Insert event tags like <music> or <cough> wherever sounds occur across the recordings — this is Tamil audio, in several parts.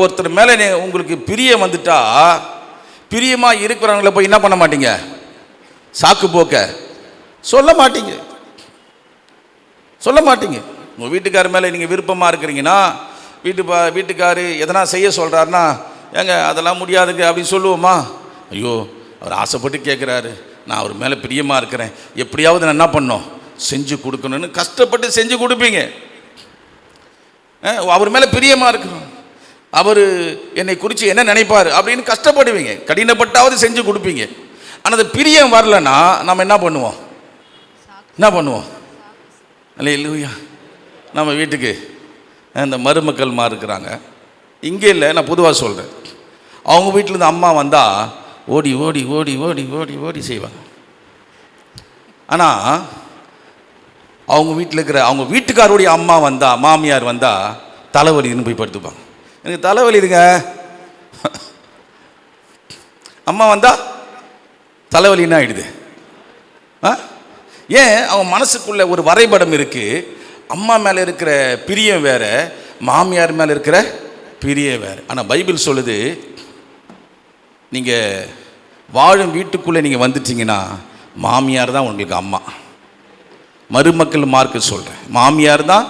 ஒருத்தர் மேலே உங்களுக்கு பிரியம் வந்துட்டா பிரியமாக இருக்கிறவங்கள போய் என்ன பண்ண மாட்டீங்க? சாக்கு போக்க. சொல்ல மாட்டீங்க. சொல்ல மாட்டீங்க. உங்கள் வீட்டுக்கார் மேலே நீங்கள் விருப்பமாக இருக்கிறீங்கன்னா வீட்டு பா வீட்டுக்காரு எதனா செய்ய சொல்கிறாருன்னா ஏங்க அதெல்லாம் முடியாதுங்க அப்படின்னு சொல்லுவோமா? ஐயோ அவர் ஆசைப்பட்டு கேட்குறாரு நான் அவர் மேலே பிரியமாக இருக்கிறேன். எப்படியாவது நான் என்ன பண்ணோம் செஞ்சு கொடுக்கணும்னு கஷ்டப்பட்டு செஞ்சு கொடுப்பீங்க. அவர் மேலே பிரியமாக இருக்கிறோம். அவர் என்னை குறித்து என்ன நினைப்பார் அப்படின்னு கஷ்டப்படுவீங்க. கடினப்பட்டாவது செஞ்சு கொடுப்பீங்க. ஆனால் அது பிரியம் வரலன்னா நம்ம என்ன பண்ணுவோம்? என்ன பண்ணுவோம்? அல்ல இல்லையா நம்ம வீட்டுக்கு இந்த மருமக்கள்மா இருக்கிறாங்க. இங்கே இல்லை நான் பொதுவாக சொல்கிறேன் அவங்க வீட்டிலேருந்து அம்மா வந்தால் ஓடி ஓடி ஓடி ஓடி ஓடி ஓடி செய்வாங்க. ஆனால் அவங்க வீட்டில் இருக்கிற அவங்க வீட்டுக்காரோடைய அம்மா வந்தால் மாமியார் வந்தால் தலைவலின்னு போய் படுத்துப்பாங்க எனக்கு தலைவலிதுங்க அம்மா வந்தா தலைவலின்னா ஆயிடுது. ஆ? ஏன்? அவன் மனசுக்குள்ள ஒரு வரைபடம் இருக்கு. அம்மா மேலே இருக்கிற பிரியம் வேற மாமியார் மேலே இருக்கிற பிரியம் வேற. ஆனால் பைபிள் சொல்லுது நீங்கள் வாழும் வீட்டுக்குள்ளே நீங்கள் வந்துட்டீங்கன்னா மாமியார் தான் உங்களுக்கு அம்மா. மருமக்கள் மார்க்கு சொல்கிறேன் மாமியார் தான்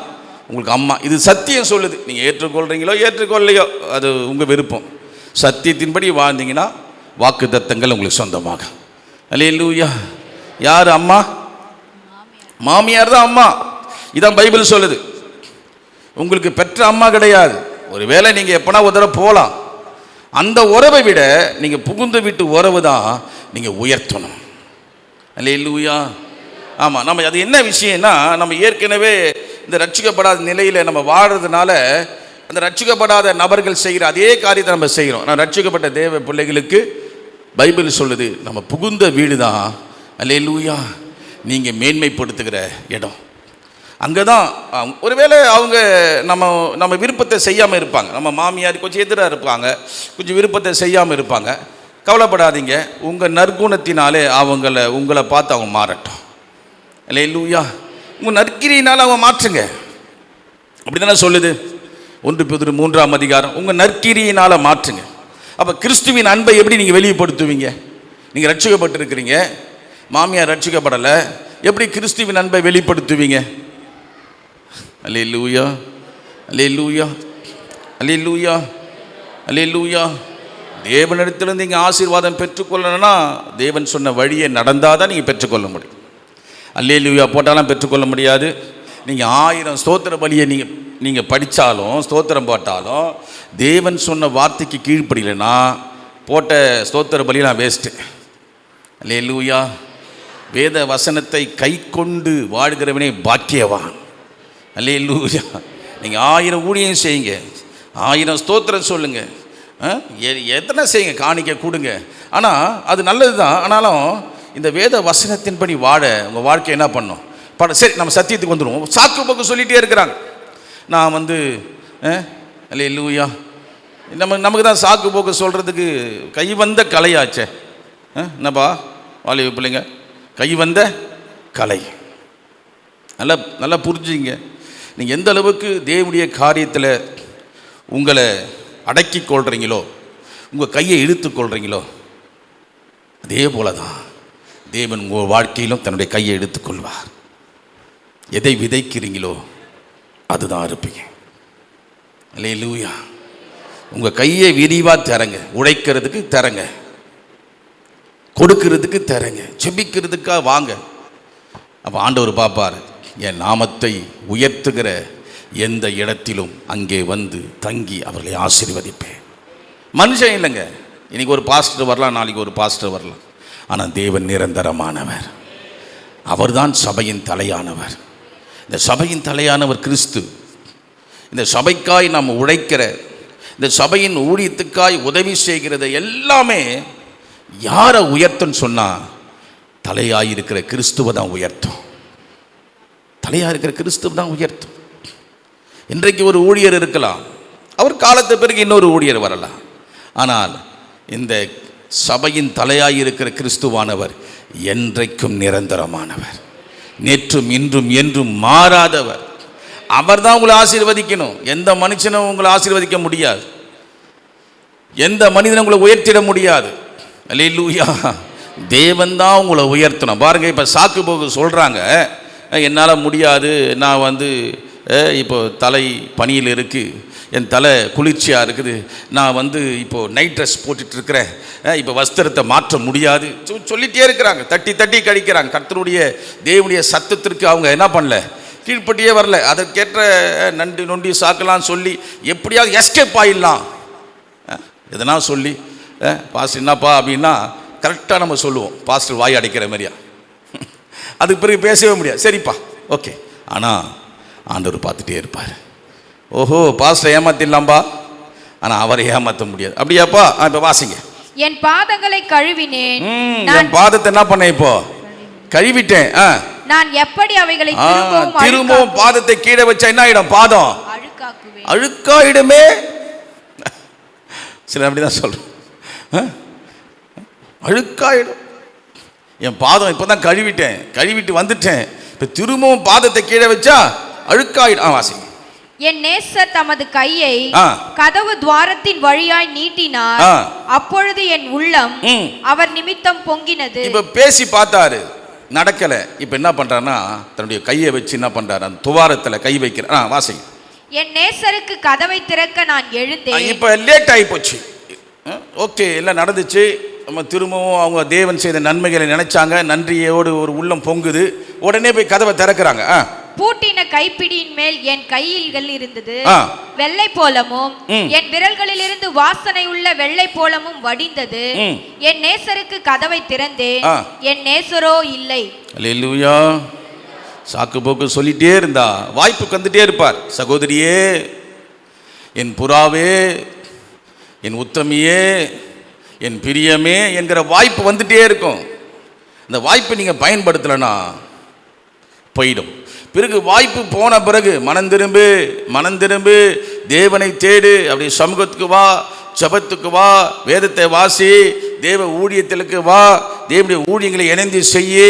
உங்களுக்கு அம்மா இது சத்தியம் சொல்லுது. நீங்கள் ஏற்றுக்கொள்கிறீங்களோ ஏற்றுக்கொள்ளையோ அது உங்கள் விருப்பம். சத்தியத்தின்படி வாழ்ந்தீங்கன்னா வாக்கு தத்தங்கள் உங்களுக்கு சொந்தமாக. அல்லேலூயா. யார் அம்மா? மாமியார் தான் அம்மா. இதான் பைபிள் சொல்லுது. உங்களுக்கு பெற்ற அம்மா கிடையாது. ஒருவேளை நீங்கள் எப்போனா ஒரு தடவை போகலாம் அந்த உறவை விட நீங்கள் புகுந்து விட்டு உறவு தான் நீங்கள் உயர்த்தணும். அல்லேலூயா. ஆமாம் நம்ம அது என்ன விஷயம்னா நம்ம ஏற்கனவே இந்த ரட்சிக்கப்படாத நிலையில் நம்ம வாடுறதுனால அந்த ரட்சிக்கப்படாத நபர்கள் செய்கிற அதே காரியத்தை நம்ம செய்கிறோம் நான் ரட்சிக்கப்பட்ட தேவ பிள்ளைகளுக்கு பைபிள் சொல்லுது நம்ம புகுந்த வீடு தான் அல்லேலூயா. நீங்கள் மேன்மைப்படுத்துகிற இடம். அங்கே தான் ஒருவேளை அவங்க நம்ம நம்ம விருப்பத்தை செய்யாமல் இருப்பாங்க. நம்ம மாமியார் கொஞ்சம் எதிராக இருப்பாங்க கொஞ்சம் விருப்பத்தை செய்யாமல் இருப்பாங்க. கவலைப்படாதீங்க. உங்கள் நற்குணத்தினாலே அவங்கள உங்களை பார்த்து அவங்க மாறட்டும். இல்லை இல்லையா உங்கள் நற்கிரியினால் அவன் மாற்றுங்க. அப்படி தானே சொல்லுது? ஒன்று பிதிரு மூன்றாம் அதிகாரம். உங்கள் நற்கிரியினால் மாற்றுங்க. அப்போ கிறிஸ்துவின் அன்பை எப்படி நீங்கள் வெளிப்படுத்துவீங்க? நீங்கள் ரட்சிக்கப்பட்டிருக்கிறீங்க. மாமியார் ரட்சிக்கப்படலை. எப்படி கிறிஸ்துவின் அன்பை வெளிப்படுத்துவீங்க? அல்லே லூயா அல்லே லூயா அல்லே லூயா அல்லே லூயா தேவனிடத்திலிருந்து நீங்கள் ஆசீர்வாதம் பெற்றுக்கொள்ளணும்னா தேவன் சொன்ன வழியை நடந்தால் தான் நீங்கள் பெற்றுக்கொள்ள முடியும். அல்லேலியா போட்டாலும் பெற்றுக்கொள்ள முடியாது. நீங்கள் ஆயிரம் ஸ்தோத்திர பலியை நீங்கள் நீங்கள் படித்தாலும் ஸ்தோத்திரம் போட்டாலும் தேவன் சொன்ன வார்த்தைக்கு கீழ்ப்படியலைன்னா போட்ட ஸ்தோத்திர பலியெல்லாம் வேஸ்ட்டு அல்லேலூயா. வேத வசனத்தை கை கொண்டு வாழ்கிறவனே பாக்கியவான். அல்லே லூயா நீங்கள் ஆயிரம் ஊழியம் செய்யுங்க. ஆயிரம் ஸ்தோத்திரம் சொல்லுங்கள் எத்தனை செய்யுங்க? காணிக்க கொடுங்க. ஆனால் அது நல்லது தான் ஆனாலும் இந்த வேத வசனத்தின்படி வாழ உங்கள் வாழ்க்கை என்ன பண்ணும்? பட சரி நம்ம சத்தியத்துக்கு வந்துடுவோம். சாக்கு போக்கு சொல்லிகிட்டே இருக்கிறாங்க. நான் வந்து இல்லை லூயா நம்ம நமக்கு தான் சாக்கு போக்கு சொல்கிறதுக்கு கை வந்த கலையாச்சே. ஆ, என்னப்பா? வாலிப பிள்ளைங்க. கை வந்த கலை. நல்லா நல்லா புரிஞ்சுங்க. நீங்கள் எந்த அளவுக்கு தேவனுடைய காரியத்தில் உங்களை அடக்கி கொள்கிறீங்களோ உங்கள் கையை இழுத்து கொள்கிறீங்களோ அதே போல தான் தேவன் உங்கள் வாழ்க்கையிலும் தன்னுடைய கையை எடுத்துக்கொள்வார். எதை விதைக்கிறீங்களோ அதுதான் இருப்பீங்க. இல்லையே லூயா உங்கள் கையை விரிவாக தரங்க உழைக்கிறதுக்கு தரங்க கொடுக்கிறதுக்கு தரங்க செபிக்கிறதுக்காக வாங்க. அப்போ ஆண்டவர் பார்ப்பார் என் நாமத்தை உயர்த்துகிற எந்த இடத்திலும் அங்கே வந்து தங்கி அவர்களை ஆசீர்வதிப்பேன். மனுஷன் இல்லைங்க. இன்னைக்கு ஒரு பாஸ்டர் வரலாம் நாளைக்கு ஒரு பாஸ்டர் வரலாம். ஆனால் தேவன் நிரந்தரமானவர். அவர்தான் சபையின் தலையானவர். இந்த சபையின் தலையானவர் கிறிஸ்து. இந்த சபைக்காய் நாம் உழைக்கிற இந்த சபையின் ஊழியத்துக்காய் உதவி செய்கிறது எல்லாமே யாரை உயர்த்துன்னு சொன்னால் தலையாயிருக்கிற கிறிஸ்துவை தான் உயர்த்தும். தலையாக இருக்கிற கிறிஸ்துவ தான் உயர்த்தும். இன்றைக்கு ஒரு ஊழியர் இருக்கலாம். அவர் காலத்து பிறகு இன்னொரு ஊழியர் வரலாம். ஆனால் இந்த சபையின் தலையாய் இருக்கிற கிறிஸ்துவானவர் என்றைக்கும் நிரந்தரமானவர். நேற்றும் இன்றும் என்றும் மாறாதவர். அவர் தான் உங்களை ஆசீர்வதிக்கணும். எந்த மனுஷனும் உங்களை ஆசீர்வதிக்க முடியாது. எந்த மனிதனும் உங்களை உயர்த்திட முடியாது. அல்லேலூயா. தேவன் தான் உங்களை உயர்த்தணும். பாருங்க இப்போ சாக்கு போக்கு சொல்கிறாங்க என்னால் முடியாது. நான் வந்து இப்போது தலை பனியில் இருக்குது என் தலை குளிர்ச்சியாக இருக்குது நான் வந்து இப்போது நைட் ட்ரெஸ் போட்டுட்ருக்கிறேன். இப்போ வஸ்திரத்தை மாற்ற முடியாது. சொ- சொல்லிட்டே இருக்கிறாங்க தட்டி தட்டி கழிக்கிறாங்க கர்த்தருடைய தேவனுடைய சத்தத்திற்கு அவங்க என்ன பண்ணல? கீழ்ப்பட்டியே வரல. அதற்கேற்ற நண்டு நொண்டி சாக்கலாம் சொல்லி எப்படியாவது எஸ்கேப் ஆயிடலாம். எதனா சொல்லி பாஸ்டர் என்னப்பா அப்படின்னா கரெக்டாக நம்ம சொல்லுவோம். பாஸ்டர் வாய் அடைக்கிற மாதிரியா? <laughs> அதுக்கு பிறகு பேசவே முடியாது. சரிப்பா ஓகே. ஆனால் ஆண்டவர் பார்த்துட்டே இருப்பார். ஓஹோ பாஸ்டர் ஏமாத்திடலாம்பா? ஆனால் அவரை ஏமாற்ற முடியாது. அப்படியாப்பா? இப்போ வாசிங்க. என் பாதங்களை கழுவினேன். என் பாதத்தை என்ன பண்ணேன் இப்போ? கழுவிட்டேன். ஆ. நான் எப்படி அவைகளை திரும்பவும் பாதத்தை கீழே வச்சா என்ன ஆயிடும்? பாதம். அழுக்காயிடுமே. சில அப்படிதான் சொல்றோம் ஆ? அழுக்காயிடும். என் பாதம் இப்போ தான் கழுவிட்டேன். கழுவிட்டு வந்துட்டேன். இப்போ திரும்பவும் பாதத்தை கீழே வச்சா அழுக்காயிடும் ஆ வாசி என் நேசர் தமது கையை. கதவு துவாரத்தின் வழியாய் நீட்டினார். அப்பொழுது என் உள்ளம். அவர் நிமித்தம் பொங்கினது. இப்போ பேசி பார்த்தாரு. நடக்கலை. இப்போ என்ன பண்ணுறாருன்னா தன்னுடைய கையை வச்சு என்ன பண்ணுறாரு அந்த துவாரத்தில் கை வைக்கிறார் ஆ வாசி. என் நேசருக்கு கதவை திறக்க நான் எழுந்தேன். இப்போ லேட் ஆகி போச்சு ஓகே எல்லாம் நடந்துச்சு. நம்ம திரும்பவும் அவங்க தேவன் செய்த நன்மைகளை நினைச்சாங்க. நன்றியோடு ஒரு உள்ளம் பொங்குது. உடனே போய் கதவை திறக்கிறாங்க. ஆ. பூட்டின கைப்பிடியின் மேல் என் கையில்கள் இருந்தது. வெள்ளை போலமும். என் விரல்களிலிருந்து வாசனை உள்ள வெள்ளை போலமும் வடிந்தது. என் நேசருக்கு கதவை திறந்தேன். என் நேசரோ இல்லை அல்லேலூயா சாக்கு போக்கு சொல்லிட்டே இருந்தா வாய்ப்புக்கு வந்துட்டே இருப்பார் சகோதரியே என் புறாவே என் உத்தமியே என் பிரியமே என்கிற வாய்ப்பு வந்துட்டே இருக்கும் இந்த வாய்ப்பை நீங்கள் பயன்படுத்தலைன்னா போயிடும் பிறகு வாய்ப்பு போன பிறகு மனம் திரும்பு மனம் திரும்பு தேவனை தேடு அப்படி சமூகத்துக்கு வா ஜபத்துக்கு வா வேதத்தை வாசி தேவ ஊழியத்திற்கு வா தேவனுடைய ஊழியங்களை இணைந்து செய்ய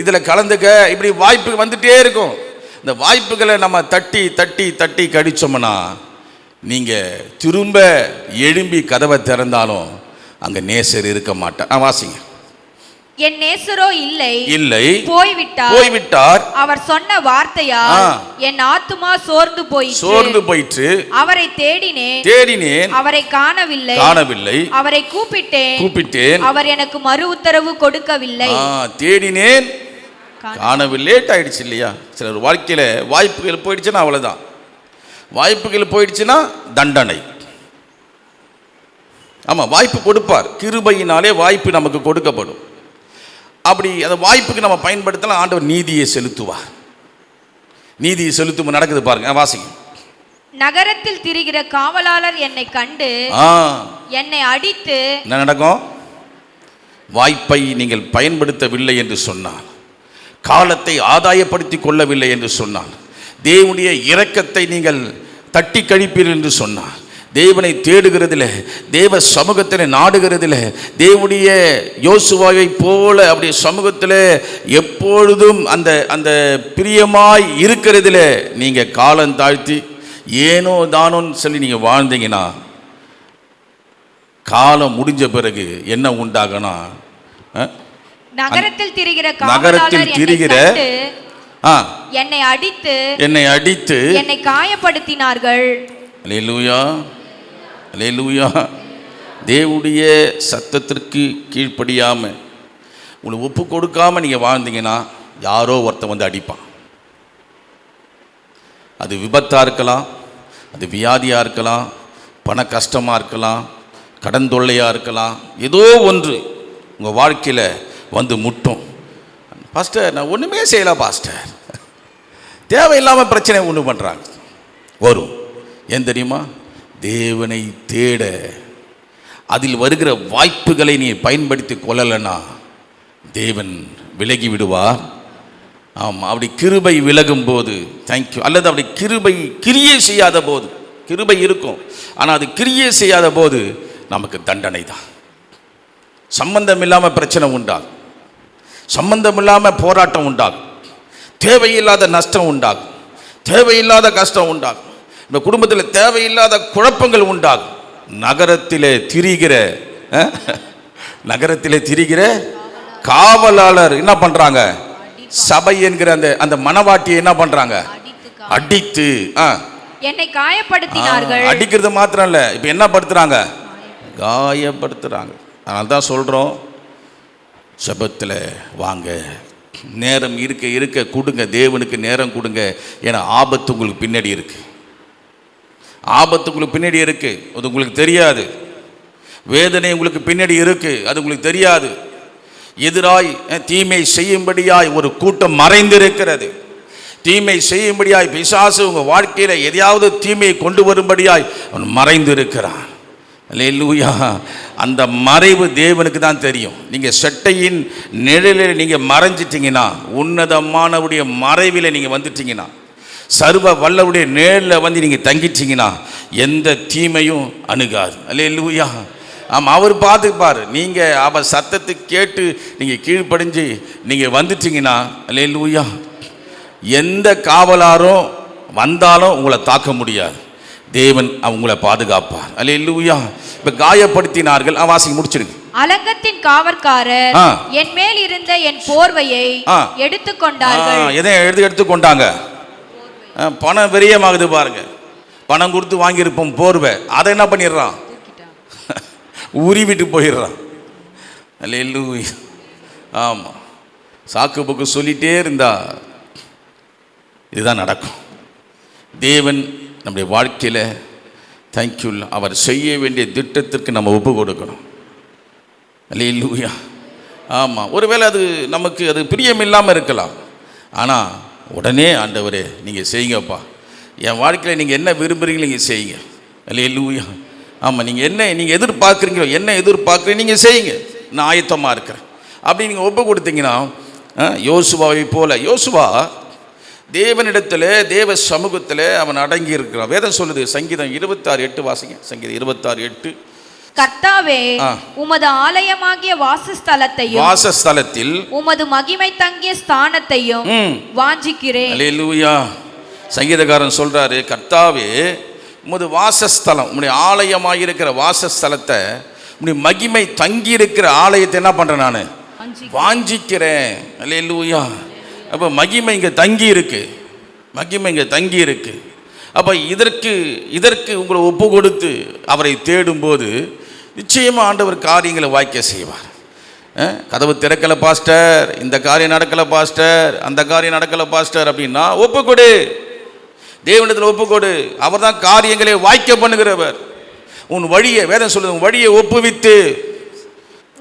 இதில் கலந்துக்க இப்படி வாய்ப்பு வந்துட்டே இருக்கும். இந்த வாய்ப்புகளை நம்ம தட்டி தட்டி தட்டி கடிச்சோம்னா நீங்கள் திரும்ப எழும்பி கதவை திறந்தாலும் அங்கே நேசர் இருக்க மாட்டேன் ஆ வாசிங்க. என் நேசரோ இல்லை. இல்லை. போய்விட்டார். போய்விட்டார். அவர் சொன்ன வார்த்தையால் ஆ. என் ஆத்துமா சோர்ந்து போயிற்று. சோர்ந்து போயிற்று. அவரை தேடினேன். தேடினேன். அவரை காணவில்லை. காணவில்லை. அவரை கூப்பிட்டேன். கூப்பிட்டேன். அவர் எனக்கு மறு உத்தரவு கொடுக்கவில்லை. தேடினேன். காண- காணவில்லை லேட் ஆயிடுச்சு இல்லையா? சிலர் வாழ்க்கையில் வாய்ப்புகள் போயிடுச்சுன்னா அவ்வளோதான் வாய்ப்புகள் போயிடுச்சுன்னா தண்டனை. ஆமாம் வாய்ப்பு கொடுப்பார். கிருபையினாலே வாய்ப்பு நமக்கு கொடுக்கப்படும். அப்படி அந்த வாய்ப்புக்கு நம்ம பயன்படுத்தலாம். ஆண்டவர் நீதியை செலுத்துவார். நீதியை செலுத்தும் நடக்குது பாருங்க. வாசிங்க நகரத்தில் திரிகிற காவலாளர் என்னை கண்டு என்னை அடித்து என்ன நடக்கும்? வாய்ப்பை நீங்கள் பயன்படுத்தவில்லை என்று சொன்னார் காலத்தை ஆதாயப்படுத்தி கொள்ளவில்லை என்று சொன்னார் தேவனுடைய இரக்கத்தை நீங்கள் தட்டி கழிப்பீர்கள் என்று சொன்னார் தேவனை தேடுகிறதில் தேவ சமூகத்தில் நாடுகிறதில் தேவனுடைய யோசுவாவை போல அப்படி சமூகத்தில் எப்பொழுதும் அந்த அந்த பிரியமாய் இருக்கிறதில் நீங்கள் காலம் தாழ்த்தி ஏனோ தானோன்னு சொல்லி நீங்கள் வாழ்ந்தீங்கன்னா காலம் முடிஞ்ச பிறகு என்ன உண்டாகனா நகரத்தில் திரிகிற நகரத்தில் திரிகிற என்னை அடித்து என்னை அடித்து என்னை காயப்படுத்தினார்கள். அலேலூயா தேவுடைய தேவனுடைய சத்தத்திற்கு கீழ்ப்படியாமல் உங்களை ஒப்பு கொடுக்காமல் நீங்கள் வாழ்ந்தீங்கன்னா யாரோ ஒருத்தன் வந்து அடிப்பான். அது விபத்தாக இருக்கலாம் அது வியாதியாக இருக்கலாம் பண கஷ்டமாக இருக்கலாம் கடன் தொல்லையாக இருக்கலாம் ஏதோ ஒன்று உங்கள் வாழ்க்கையில் வந்து முட்டும். பாஸ்டர் நான் ஒன்றுமே செய்யலாம் பாஸ்டர் தேவையில்லாமல் பிரச்சனை ஒன்று பண்ணுறாங்க வரும். ஏன் தெரியுமா? தேவனை தேட அதில் வருகிற வாய்ப்புகளை நீ பயன்படுத்தி கொள்ளலைன்னா தேவன் விலகி விடுவார். ஆமாம் அப்படி கிருபை விலகும் போது தேங்க்யூ அல்லது அப்படி கிருபை கிரியே செய்யாத போது கிருபை இருக்கும். ஆனால் அது கிரியே செய்யாத போது நமக்கு தண்டனை தான். சம்பந்தம் இல்லாமல் பிரச்சனை உண்டாகும். சம்பந்தம் இல்லாமல் போராட்டம் உண்டாகும். தேவையில்லாத நஷ்டம் உண்டாகும். தேவையில்லாத கஷ்டம் உண்டாகும். இந்த குடும்பத்தில் தேவையில்லாத குழப்பங்கள் உண்டாகும். நகரத்திலே திரிகிற நகரத்திலே திரிகிற காவலாளர் என்ன பண்றாங்க? சபை என்கிற அந்த அந்த மனவாட்டியை என்ன பண்றாங்க? அடித்து ஆ, என்னை காயப்படுத்தினார்கள். அடிக்கிறது மாத்திரம் இல்ல இப்போ என்ன படுத்துறாங்க? காயப்படுத்துறாங்க. அதனால தான் சொல்றோம் ஜெபத்தில் வாங்க. நேரம் இருக்க இருக்க கொடுங்க. தேவனுக்கு நேரம் கொடுங்க. ஏன்னா ஆபத்து உங்களுக்கு பின்னாடி இருக்கு. ஆபத்து உங்களுக்கு பின்னாடி இருக்குது அது உங்களுக்கு தெரியாது. வேதனை உங்களுக்கு பின்னாடி இருக்குது அது உங்களுக்கு தெரியாது. எதிராய் தீமை செய்யும்படியாய் ஒரு கூட்டம் மறைந்திருக்கிறது. தீமை செய்யும்படியாய் பிசாசு உங்கள் வாழ்க்கையில் எதையாவது தீமையை கொண்டு வரும்படியாய் அவன் மறைந்திருக்கிறான். லூயா அந்த மறைவு தேவனுக்கு தான் தெரியும். நீங்கள் செட்டையின் நிழலில் நீங்கள் மறைஞ்சிட்டிங்கன்னா உன்னதமானவுடைய மறைவில் நீங்கள் வந்துட்டீங்கன்னா சர்வ வல்லவுடைய நேரில் வந்து நீங்கள் தங்கிட்டீங்கன்னா எந்த தீமையும் அணுகாது. அல்லேலூயா. ஆமாம் அவர் பார்த்துப்பார். நீங்கள் அவர் சத்தத்தை கேட்டு நீங்கள் கீழ்ப்படிஞ்சு நீங்கள் வந்துட்டீங்கன்னா அல்லேலூயா. எந்த காவலாரும் வந்தாலும் உங்களை தாக்க முடியாது. தேவன் உங்களை பாதுகாப்பார். அல்லேலூயா. இப்போ காயப்படுத்தினார்கள். ஆ, வாசிக்க முடிச்சிடுங்க. அலங்கத்தின் காவற்காரர். என் மேல் இருந்த என் போர்வையை. எடுத்துக்கொண்டார்கள். எதை எடுத்து எடுத்து கொண்டாங்க ஆ, பணம் விரயமாகுது பாருங்க. பணம் கொடுத்து வாங்கியிருப்போம் போர்வை. அதை என்ன பண்ணிடுறான்? உருவிட்டு போயிடுறான். அல்லேலூயா. ஆமாம் சாக்கு போக்கு சொல்லிட்டே இருந்தா இதுதான் நடக்கும். தேவன் நம்முடைய வாழ்க்கையில் தேங்க்யூ அவர் செய்ய வேண்டிய திட்டத்திற்கு நம்ம ஒப்பு கொடுக்கணும். அல்லேலூயா. ஆமாம் ஒருவேளை அது நமக்கு அது பிரியம் இல்லாமல் இருக்கலாம். ஆனால் உடனே ஆண்டவரே நீங்கள் செய்யுங்கப்பா. என் வாழ்க்கையில் நீங்கள் என்ன விரும்புகிறீங்களோ நீங்கள் செய்யுங்க. எல்லூயா ஆமாம் நீங்கள் என்ன நீங்கள் எதிர்பார்க்குறீங்களோ என்ன எதிர்பார்க்குறீங்க நீங்கள் செய்யுங்க. நான் ஆயத்தமாக இருக்கிறேன். அப்படி நீங்கள் ஒப்பு கொடுத்தீங்கன்னா யோசுவாவை போல யோசுவா தேவனிடத்தில் தேவ சமூகத்தில் அவன் அடங்கி இருக்கிறான். வேதம் சொல்லுது சங்கீதம் இருபத்தாறு எட்டு வாசிங்க சங்கீதம் இருபத்தாறு எட்டு. கர்த்தாவே. உமது ஆலயமாகிய வாசஸ்தலத்தையும் வாசஸ்தலத்தில் உமது மகிமை தங்கிய ஸ்தானத்தையும் வாஞ்சிக்கிறேன். சங்கீதக்காரன் சொல்றாரு கர்த்தாவே உமது வாசஸ்தலம் உம்முடைய ஆலயமாக இருக்கிற வாசஸ்தலத்தை உம்முடைய மகிமை தங்கி இருக்கிற ஆலயத்தை என்ன பண்றேன் நான்? வாஞ்சி- வாஞ்சிக்கிறேன். அல்லேலூயா. அப்போ மகிமை இங்கே தங்கி இருக்கு மகிமை இங்கே தங்கி இருக்கு அப்போ இதற்கு இதற்கு உங்களை ஒப்பு கொடுத்து அவரை தேடும்போது நிச்சயமாக ஆண்டவர் காரியங்களை வாய்க்க செய்வார். கதவு திறக்கலை பாஸ்டர் இந்த காரியம் நடக்கலை பாஸ்டர் அந்த காரியம் நடக்கலை பாஸ்டர் அப்படின்னா ஒப்புக்கொடு. தேவனிடத்தில் ஒப்புக்கொடு. அவர் தான் காரியங்களை வாய்க்க பண்ணுகிறவர். உன் வழியை வேதம் சொல்லுது உன் வழியை ஒப்புவித்து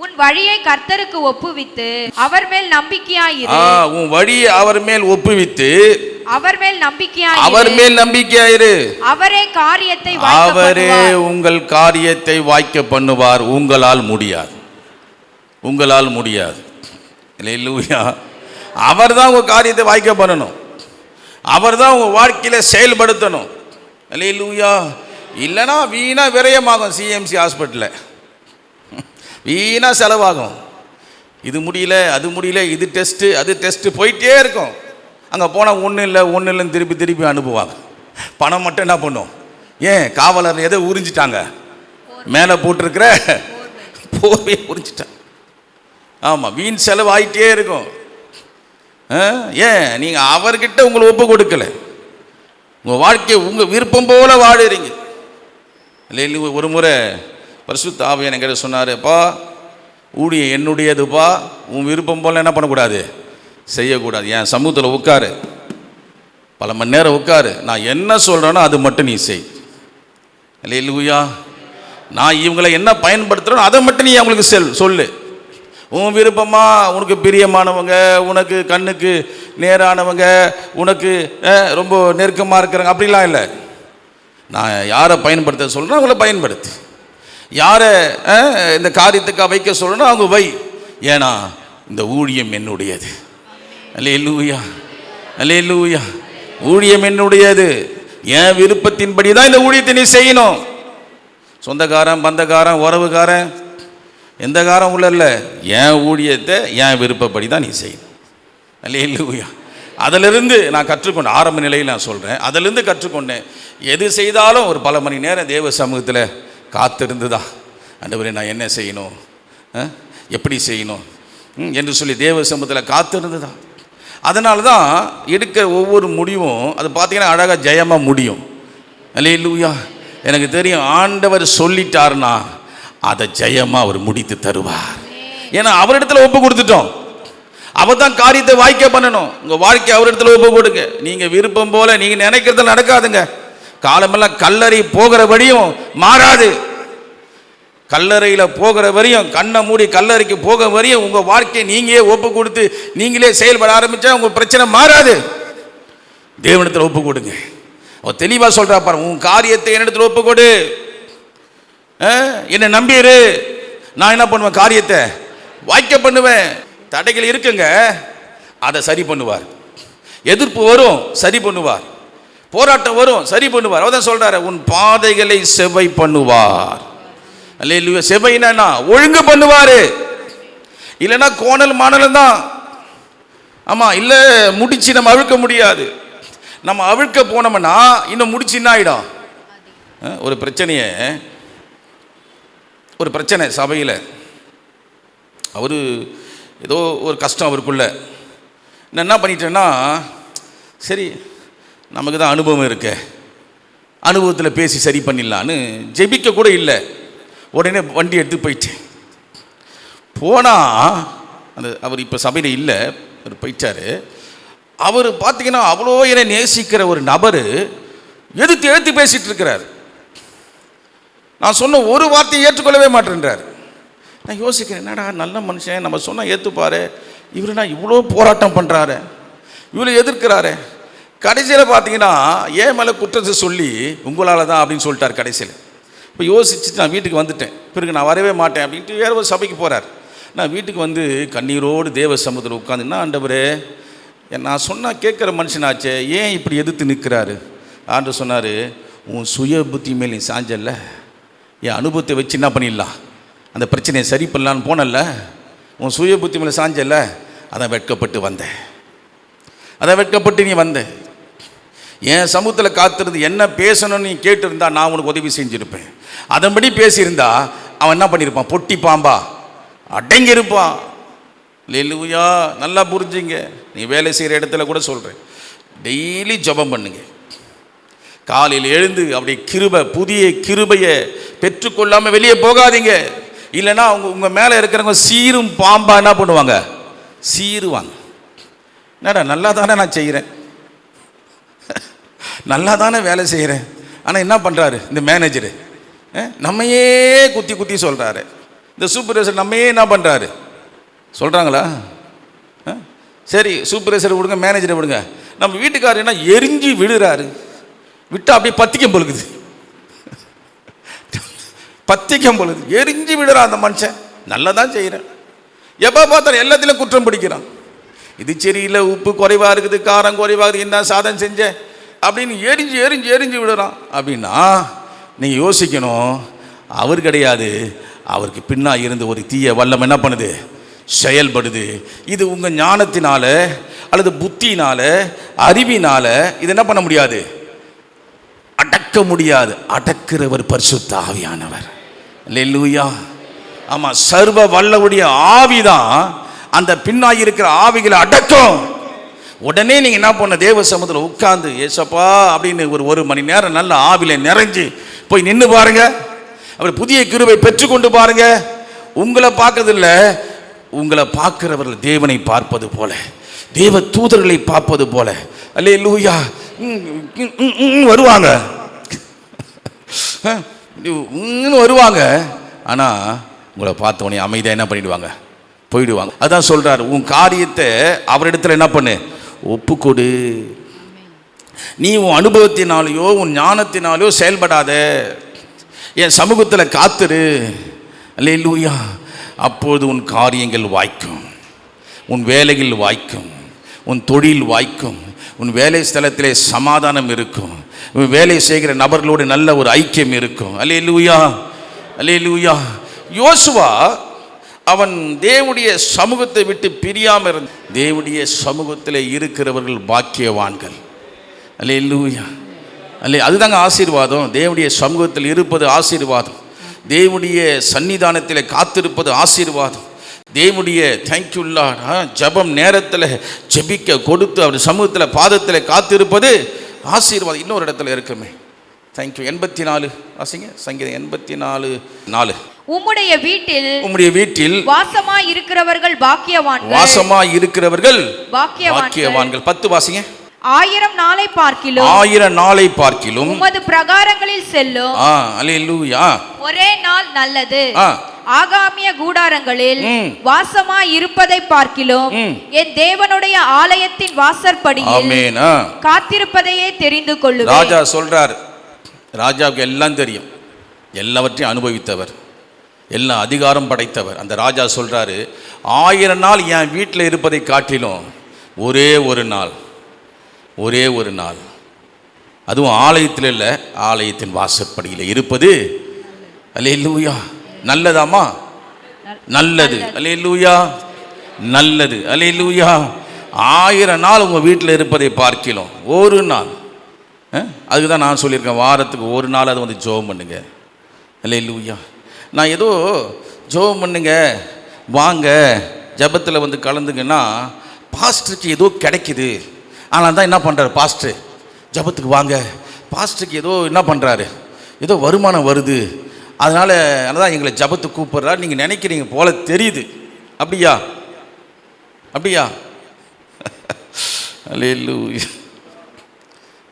உன் வழியை கர்த்தருக்கு ஒப்புவித்து அவர் மேல் நம்பிக்கையாயிரு. உன் வழியை அவர் மேல் ஒப்புவித்து அவர் மேல் அவர் நம்பிக்கையாயிரு மேல் நம்பிக்கையாயிரு. அவரே காரியத்தை அவரே. உங்கள் காரியத்தை வாய்க்க பண்ணுவார். உங்களால் முடியாது. உங்களால் முடியாது. இல்லையா அவர் தான் உங்கள் காரியத்தை வாய்க்க பண்ணணும். அவர் தான் உங்கள் வாழ்க்கையில் செயல்படுத்தணும். இல்லையா இல்லைன்னா வீணா விரயமாகும் சிஎம்சி ஹாஸ்பிட்டலில் வீணாக செலவாகும். இது முடியல அது முடியல இது டெஸ்ட்டு அது டெஸ்ட்டு போயிட்டே இருக்கும். அங்கே போனால் ஒன்றும் இல்லை ஒன்றும் இல்லைன்னு திருப்பி திருப்பி அனுப்புவாங்க. பணம் மட்டும் என்ன பண்ணும்? ஏன்? காவலர் எதை உறிஞ்சிட்டாங்க. மேலே போட்டிருக்கிற போர்வையை உறிஞ்சிட்டாங்க. ஆமாம் வீண் செலவு ஆகிட்டே இருக்கும். ஆ? ஏன்? நீங்கள் அவர்கிட்ட உங்களை ஒப்பு கொடுக்கல. உங்கள் வாழ்க்கையை உங்கள் விருப்பம் போல வாழுறீங்க. இல்லை ஒரு முறை பரிசுத்த ஆவியன் என்கிட்ட சொன்னார்ப்பா ஊழிய என்னுடையதுப்பா. உன் விருப்பம் போல என்ன பண்ணக்கூடாது? செய்யக்கூடாது. என் சமூகத்தில் உட்காரு. பல மணி நேரம் உட்காரு. நான் என்ன சொல்கிறேனோ அது மட்டும் நீ செய். இல்லையா நான் இவங்களை என்ன பயன்படுத்துகிறேனோ அதை மட்டும் நீ அவங்களுக்கு செல் சொல்லு. உன் விருப்பமா உனக்கு பிரியமானவங்க உனக்கு கண்ணுக்கு நேரானவங்க உனக்கு ரொம்ப நெருக்கமாக இருக்கிறாங்க அப்படிலாம் இல்லை. நான் யாரை பயன்படுத்த சொல்கிறேன் அவங்கள பயன்படுத்து. யாரை இந்த காரியத்துக்காக வைக்க சொல்லணும் அவங்க வை. ஏன்னா இந்த ஊழியம் என்னுடையது. அல்லே லூயா அல்லே லூயா ஊழியம் என்னுடையது. என் விருப்பத்தின்படி தான் இந்த ஊழியத்தை நீ செய்யணும். சொந்தக்காரன் பந்தக்காரன் உறவுக்காரன் எந்த காரம் உள்ள இல்லை. என் ஊழியத்தை என் விருப்பப்படி தான் நீ செய்யணும். அல்லே லூயா அதிலிருந்து நான் கற்றுக்கொண்டேன் ஆரம்ப நிலையில் நான் சொல்கிறேன் அதிலிருந்து கற்றுக்கொண்டேன். எது செய்தாலும் ஒரு பல மணி நேரம் தேவ சமூகத்தில் காத்திருந்து தான் நான் என்ன செய்யணும்? ஆ? எப்படி செய்யணும்? ம், என்று சொல்லி தேவ சமூகத்தில் காத்திருந்ததா? அதனால தான் எடுக்க ஒவ்வொரு முடிவும் அது பார்த்தீங்கன்னா அழகாக ஜெயமாக முடியும். அல்லே லூயா எனக்கு தெரியும் ஆண்டவர் சொல்லிட்டார்னா அதை ஜெயமாக அவர் முடித்து தருவார். ஏன்னா அவரிடத்துல ஒப்பு கொடுத்துட்டோம். அவர் தான் காரியத்தை வாய்க்க பண்ணணும். உங்கள் வாழ்க்கை அவரிடத்துல ஒப்பு கொடுங்க. நீங்கள் விருப்பம் போல நீங்கள் நினைக்கிறது நடக்காதுங்க. காலமெல்லாம் கல்லறை போகிறபடியும் மாறாது. கல்லறையில் போகிற வரையும் கண்ணை மூடி கல்லறைக்கு போக வரையும் உங்கள் வாழ்க்கையை நீங்களே ஒப்பு கொடுத்து நீங்களே செயல்பட ஆரம்பித்தா உங்கள் பிரச்சனை மாறாது. தேவனிடத்தில் ஒப்பு கொடுங்க. அவன் தெளிவாக சொல்கிறா பாரு உன் காரியத்தை என்னிடத்தில் ஒப்பு கொடு. ஆ, என்னை நம்பிடு நான் என்ன பண்ணுவேன் காரியத்தை? வாய்க்க பண்ணுவேன். தடைகள் இருக்குங்க அதை சரி பண்ணுவார். எதிர்ப்பு வரும் சரி பண்ணுவார். போராட்டம் வரும். சரி பண்ணுவார். அவர் தான் சொல்றாரு உன் பாதைகளை செவை பண்ணுவார். அல்ல செவ்வைனா என்ன? ஒழுங்கு பண்ணுவாரு. இல்லைன்னா கோணல் மாணலம் தான். ஆமா இல்லை முடிச்சு நம்ம அழுக்க முடியாது. நம்ம அவிழ்க்க போனோம்னா இன்னும் முடிச்சு என்ன ஆயிடும்? ஒரு பிரச்சனையை. ஒரு பிரச்சனை சபையில். அவர் ஏதோ ஒரு கஷ்டம் அவருக்குள்ள. நான் என்ன பண்ணிட்டேன்னா சரி நமக்கு தான் அனுபவம் இருக்கே. அனுபவத்தில் பேசி சரி பண்ணிடலான்னு ஜெபிக்க கூட இல்லை. உடனே வண்டி எடுத்து போயிட்டேன். போனால் அந்த அவர் இப்போ சபையில் இல்லை அவர் போயிட்டார். அவர் பார்த்தீங்கன்னா அவ்வளோ என்னை நேசிக்கிற ஒரு நபர் எதிர்த்து எழுத்து பேசிகிட்டு இருக்கிறார். நான் சொன்ன ஒரு வார்த்தையை ஏற்றுக்கொள்ளவே மாட்டேன்றார். நான் யோசிக்கிறேன் என்னடா நல்ல மனுஷன் நம்ம சொன்னால் ஏற்றுப்பாரு இவர் நான் இவ்வளோ போராட்டம் பண்ணுறாரு இவ்வளோ எதிர்க்கிறாரு? கடைசியில் பார்த்தீங்கன்னா ஏன் மேலே குற்றத்தை சொல்லி உங்களால் தான் அப்படின்னு சொல்லிட்டார் கடைசியில். இப்போ யோசிச்சுட்டு நான் வீட்டுக்கு வந்துட்டேன். பிறகு நான் வரவே மாட்டேன் அப்படின்ட்டு வேறு ஒரு சபைக்கு போகிறார் நான் வீட்டுக்கு வந்து கண்ணீரோடு தேவ சமுதிரம் உட்காந்துன்னா ஆண்டவரே நான் சொன்னால் கேட்குற மனுஷனாச்சே ஏன் இப்படி எதிர்த்து நிற்கிறாரு ஆண்டு சொன்னார் உன் சுய புத்தி மேல் நீ சாஞ்சல்ல. என் அனுபவத்தை வச்சு என்ன பண்ணிடலாம்? அந்த பிரச்சனையை சரி பண்ணலான்னு போனல உன் சுய புத்தி மேலே சாஞ்சல்ல. அதான் வெட்கப்பட்டு வந்தேன். அதான் வெட்கப்பட்டு நீ வந்தேன் என் சமூகத்தில் காத்திருந்து என்ன பேசணும்னு நீ கேட்டிருந்தா நான் உனக்கு உதவி செஞ்சுருப்பேன். அதன்படி பேசியிருந்தா அவன் என்ன பண்ணியிருப்பான் பொட்டி பாம்பா. அடங்கியிருப்பான். லெலுயா நல்லா புரிஞ்சுங்க. நீ வேலை செய்கிற இடத்துல கூட சொல்கிறேன் டெய்லி ஜெபம் பண்ணுங்க. காலையில் எழுந்து அப்படி கிருபை புதிய கிருபையை பெற்றுக்கொள்ளாமல் வெளியே போகாதீங்க. இல்லைன்னா அவங்க உங்கள் மேலே இருக்கிறவங்க சீரும் பாம்பா என்ன பண்ணுவாங்க? சீருவாங்க. என்னடா நல்லா தானே நான் செய்கிறேன் நல்லா தானே வேலை செய்கிறேன் ஆனால் என்ன பண்ணுறாரு இந்த மேனேஜரு நம்மையே குத்தி குத்தி சொல்கிறாரு இந்த சூப்பர்வைசர் நம்மையே என்ன பண்ணுறாரு சொல்கிறாங்களா சரி சூப்பர்வைசர் விடுங்க மேனேஜரை விடுங்க. நம்ம வீட்டுக்காரர் என்ன எரிஞ்சு விடுறாரு விட்டால் அப்படியே பத்திக்கம் பொழுகுது பத்திக்கம் பொழுது. எரிஞ்சு விடுறான் அந்த மனுஷன். நல்லா தான் செய்கிறேன் எப்போ பார்த்தாலும் எல்லாத்திலும் குற்றம் பிடிக்கிறான். இது சரியில்லை உப்பு குறைவாக இருக்குது காரம் குறைவாக இருக்குது என்ன சாதம் செஞ்சேன் அப்படின்னு எரிஞ்சு எரிஞ்சு எரிஞ்சு விடுறான். அப்படின்னா நீங்கள் யோசிக்கணும் அவர் கிடையாது. அவருக்கு பின்னா இருந்து ஒரு தீய வல்லம் என்ன பண்ணுது? செயல்படுது. இது உங்கள் ஞானத்தினால அல்லது புத்தினால அறிவினால இது என்ன பண்ண முடியாது? அடக்க முடியாது. அடக்கிறவர் பரிசுத்த ஆவியானவர். லெல்லூயா ஆமாம் சர்வ வல்லவுடைய ஆவிதான் அந்த பின்னாய் இருக்கிற ஆவிகளை அடக்கும். உடனே நீங்கள் என்ன பண்ண தேவ சமத்தில் உட்காந்து ஏசப்பா அப்படின்னு ஒரு ஒரு மணி நேரம் நல்ல ஆவில நிறைஞ்சு போய் நின்று பாருங்க. அவர் புதிய கிருபை பெற்றுக்கொண்டு பாருங்க. உங்களை பார்க்கறதில்ல உங்களை பார்க்கிறவர்கள் தேவனை பார்ப்பது போல தேவ தூதர்களை பார்ப்பது போல. அல்லே லூயா வருவாங்க. வருவாங்க. ஆனால் உங்களை பார்த்த உடனே அமைதியாக என்ன பண்ணிடுவாங்க? போயிடுவாங்க. அதான் சொல்கிறார் உன் காரியத்தை அவரிடத்துல என்ன பண்ணு? ஒப்புக்கொடு. நீ உன் அனுபவத்தினாலேயோ உன் ஞானத்தினாலேயோ செயல்படாத. என் சமூகத்தில் காத்துரு. அல்லே லூயா அப்போது உன் காரியங்கள் வாய்க்கும். உன் வேலைகள் வாய்க்கும். உன் தொழில் வாய்க்கும். உன் வேலை ஸ்தலத்திலே சமாதானம் இருக்கும். உன் வேலை செய்கிற நபர்களோடு நல்ல ஒரு ஐக்கியம் இருக்கும். அல்லே லூயா அல்லே லூயா யோசுவா அவன் தேவனுடைய சமூகத்தை விட்டு பிரியாமல் இருந்த தேவனுடைய சமூகத்தில் இருக்கிறவர்கள் பாக்கியவான்கள். அல்லே லூயா அல்லே அதுதாங்க ஆசீர்வாதம். தேவனுடைய சமூகத்தில் இருப்பது ஆசீர்வாதம். தேவனுடைய சன்னிதானத்தில் காத்திருப்பது ஆசீர்வாதம். தேவனுடைய தேங்க்யூல்லா ஜெபம் நேரத்தில் ஜெபிக்க கொடுத்து அவர் சமூகத்தில் பாதத்தில் காத்திருப்பது ஆசீர்வாதம். இன்னொரு இடத்துல இருக்குமே. தேங்க்யூ எண்பத்தி நாலு. ஆசைங்க சங்கீதம் எண்பத்தி நாலு நாலு. உம்முடைய வீட்டில் உம்முடைய வீட்டில் வாசமாய் இருக்கிறவர்கள் பாக்கியவான்கள். வாசமாய் இருக்கிறவர்கள் பாக்கியவான்கள். பத்து வாசிங்க. ஆயிரம் நாளை பார்க்கிலும் ஆயிரம் நாளை பார்க்கிலும் உமது பிரகாரங்களில் செல்லும் ஆ அல்லேலூயா. ஒரே நாள் நல்லது. ஆகாமிய கூடாரங்களில் ம். வாசமாய் இருப்பதை பார்க்கிலும். என் தேவனுடைய ஆலயத்தின் வாசற்படியில் காத்திருப்பதையே தெரிந்து கொள்ளுவேன். ராஜா சொல்றார். ராஜாவுக்கு எல்லாம் தெரியும். எல்லாவற்றையும் அனுபவித்தவர். எல்லாம் அதிகாரம் படைத்தவர். அந்த ராஜா சொல்கிறாரு ஆயிரம் நாள் என் வீட்டில் இருப்பதை காட்டிலும் ஒரே ஒரு நாள் ஒரே ஒரு நாள். அதுவும் ஆலயத்தில் இல்லை ஆலயத்தின் வாசற்படியில் இருப்பது. அல்லேலூயா. நல்லதாமா? நல்லது. அல்லேலூயா. நல்லது. அல்லேலூயா. ஆயிரம் நாள் உங்கள் வீட்டில் இருப்பதை பார்க்கலாம் ஒரு நாள். அதுக்கு தான் நான் சொல்லியிருக்கேன் வாரத்துக்கு ஒரு நாள் அது வந்து ஜோம் பண்ணுங்க. அல்லேலூயா. நான் ஏதோ ஜோம் பண்ணுங்க வாங்க ஜெபத்தில் வந்து கலந்துங்கன்னா பாஸ்டருக்கு ஏதோ கிடைக்குது. ஆனால் தான் என்ன பண்ணுறாரு பாஸ்டர்? ஜெபத்துக்கு வாங்க. பாஸ்டருக்கு ஏதோ என்ன பண்ணுறாரு ஏதோ வருமானம் வருது. அதனால் தான் எங்களை ஜெபத்துக்கு கூப்பிட்றாரு. நீங்கள் நினைக்கிறீங்க போல தெரியுது. அப்படியா? அப்படியா? அல்லேலூயா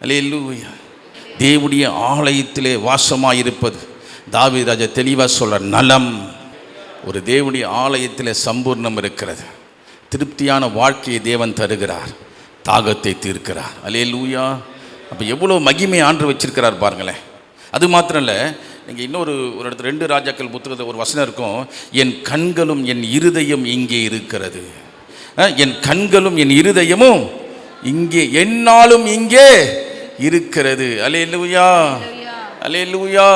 அல்லேலூயா தேவடைய ஆலயத்திலே வாசமாயிருப்பது. தாவீது ராஜா தெளிவாக சொல்ற நலம். ஒரு தேவனுடைய ஆலயத்தில் சம்பூர்ணம் இருக்கிறது. திருப்தியான வாழ்க்கையை தேவன் தருகிறார். தாகத்தை தீர்க்கிறார். அல்லேலூயா. அப்போ எவ்வளோ மகிமை ஆண்டு வச்சிருக்கிறார் பாருங்களேன். அது மாத்திரம் இல்லை நீங்கள் இன்னொரு ஒரு இடத்துல ரெண்டு ராஜாக்கள் புத்தகத்தில் ஒரு வசனம் இருக்கும். என் கண்களும் என் இருதயம் இங்கே இருக்கிறது. என் கண்களும் என் இருதயமும் இங்கே என்னாலும் இங்கே இருக்கிறது. அலே லூயா அல்லேலூயா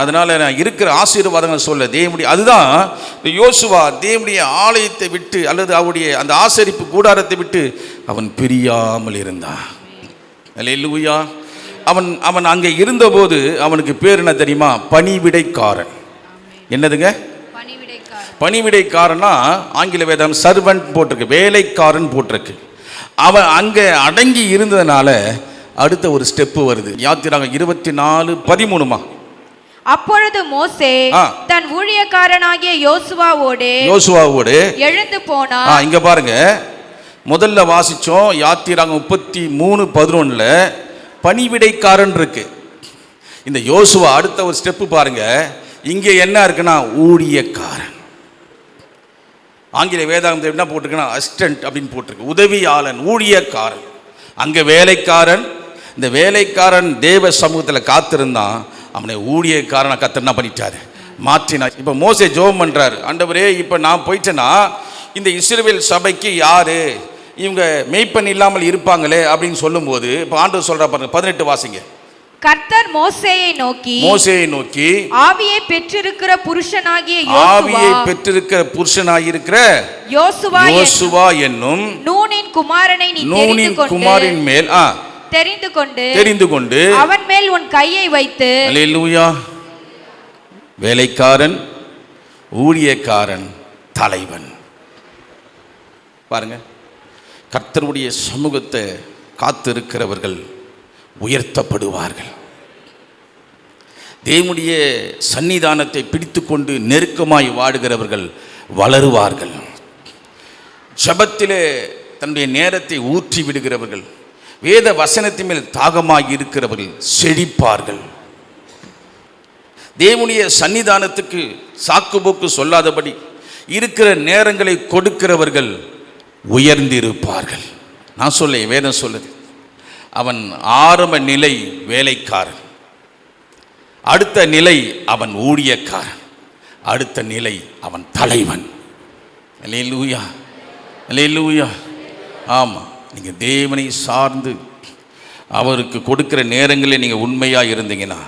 அதனால நான் இருக்கிற ஆசீர்வாதங்கள் சொல்ல தேவனுடைய அதுதான் யோசுவா தேவனுடைய ஆலயத்தை விட்டு அல்லது அவருடைய அந்த ஆசரிப்பு கூடாரத்தை விட்டு அவன் பிரியாமல் இருந்தான். அல்லேலூயா அவன் அவன் அங்கே இருந்தபோது அவனுக்கு பேர் என்ன தெரியுமா? பணிவிடைக்காரன். என்னதுங்க? பணிவிடைக்காரனா. ஆங்கில வேதம் சர்வன்ட் போட்டிருக்கு வேலைக்காரன் போட்டிருக்கு. அவன் அங்கே அடங்கி இருந்ததுனால அடுத்த ஒரு ஸ்டெப்பு வருது. யாத்திராங்க இருபத்தி நாலு பதிமூணுமா? அப்பொழுது மோசே. தன் ஊழியக்காரனாகிய யோசுவாவோடு யோசுவாவோடு எழுந்து ஆ போனான் இங்க பாருங்க. முதல்ல வாசிச்சோம் யாத்திராங்க முப்பத்தி மூணு பதினொன்றில் பணிவிடைக்காரன் இருக்கு. இந்த யோசுவா அடுத்த ஒரு ஸ்டெப்பு பாருங்க. இங்கே என்ன இருக்குன்னா ஊழியக்காரன். ஆங்கில வேதாந்தம் என்ன போட்டிருக்குன்னா அசிஸ்டன்ட் அப்படின்னு போட்டிருக்கு. உதவியாளன் ஊழியக்காரன். அங்கே வேலைக்காரன் இந்த வேலைக்காரன் தேவ சமூகத்தில் காத்திருந்தான் அவனை ஊழியக்காரனை கத்து என்ன பண்ணிட்டாரு. மாற்றினா இப்போ மோசே ஜோம் பண்ணுறாரு ஆண்டவரே இப்போ நான் போயிட்டேன்னா இந்த இஸ்ரவேல் சபைக்கு யாரு? இவங்க மெய்ப்பன் இல்லாமல் இருப்பாங்களே அப்படின்னு சொல்லும்போது இப்போ ஆண்டவர் சொல்கிறா பாருங்க பதினெட்டு வாசிங்க. கர்த்தர் மோசேயை நோக்கி மோசேயை நோக்கி ஆவியை பெற்றிருக்கிற புருஷனாகிய ஆவியை பெற்றிருக்கிற புருஷனாயிருக்கிற யோசுவா யோசுவா என்னும் நூனின் குமாரனை நீ நூனின் குமாரின் மேல் ஆ தெரிந்து கொண்டு தெரிந்து கொண்டு அவன் மேல் உன் கையை வைத்து அல்லேலூயா. வேலைக்காரன் ஊழியக்காரன் தலைவன். பாருங்க. கர்த்தருடைய சமூகத்தை காத்திருக்கிறவர்கள் உயர்த்தப்படுவார்கள். தேவனுடைய சன்னிதானத்தை பிடித்துக்கொண்டு நெருக்கமாய் வாடுகிறவர்கள் வளருவார்கள். ஜபத்திலே தன்னுடைய நேரத்தை ஊற்றி விடுகிறவர்கள் வேத வசனத்தின் மேல் தாகமாக இருக்கிறவர்கள் செழிப்பார்கள். தேவனுடைய சன்னிதானத்துக்கு சாக்குபோக்கு சொல்லாதபடி இருக்கிற நேரங்களை கொடுக்கிறவர்கள் உயர்ந்திருப்பார்கள். நான் சொல்ல வேதம் சொல்லுது. அவன் ஆரம்ப நிலை வேலைக்காரன். அடுத்த நிலை அவன் ஊழியக்காரன். அடுத்த நிலை அவன் தலைவன். லூயா லூயா ஆமாம் நீங்கள் தேவனை சார்ந்து அவருக்கு கொடுக்குற நேரங்களில் நீங்கள் உண்மையாக இருந்தீங்கன்னா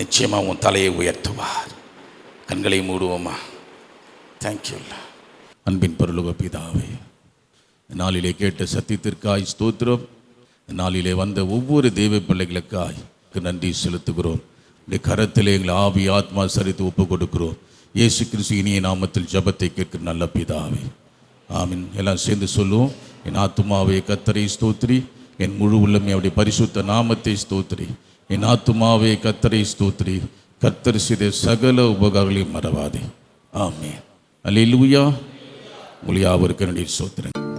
நிச்சயமாக உன் தலையை உயர்த்துவார். கண்களை மூடுவோமா? தேங்க்யூ அன்பின் பொருளுக பிதாவே நாளிலே கேட்ட சத்தியத்திற்காய் ஸ்தோத்திரம். நாளிலே வந்த ஒவ்வொரு தெய்வ பிள்ளைகளுக்காய் நன்றி செலுத்துகிறோம். இந்த கரத்திலே எங்களை ஆவி ஆத்மா சரித்து ஒப்பு கொடுக்கிறோம் இயேசு கிறிஸ்து இனிய நாமத்தில் ஜெபத்தை கேட்கிற நல்ல பிதாவே. ஆமீன். எல்லாம் சேர்ந்து சொல்லுவோம். என் ஆத்துமாவை கத்தரை ஸ்தோத்திரி என் முழு உள்ளமே அவருடைய பரிசுத்த நாமத்தை ஸ்தோத்திரி என் ஆத்துமாவே கத்தரை ஸ்தோத்ரி. கத்தர் செய்த சகல உபகாரங்களையும் மறவாதே. ஆமீன். அல்லேலூயா. லூயா யாவருக்கு என்னுடைய சோத்திரங்கள்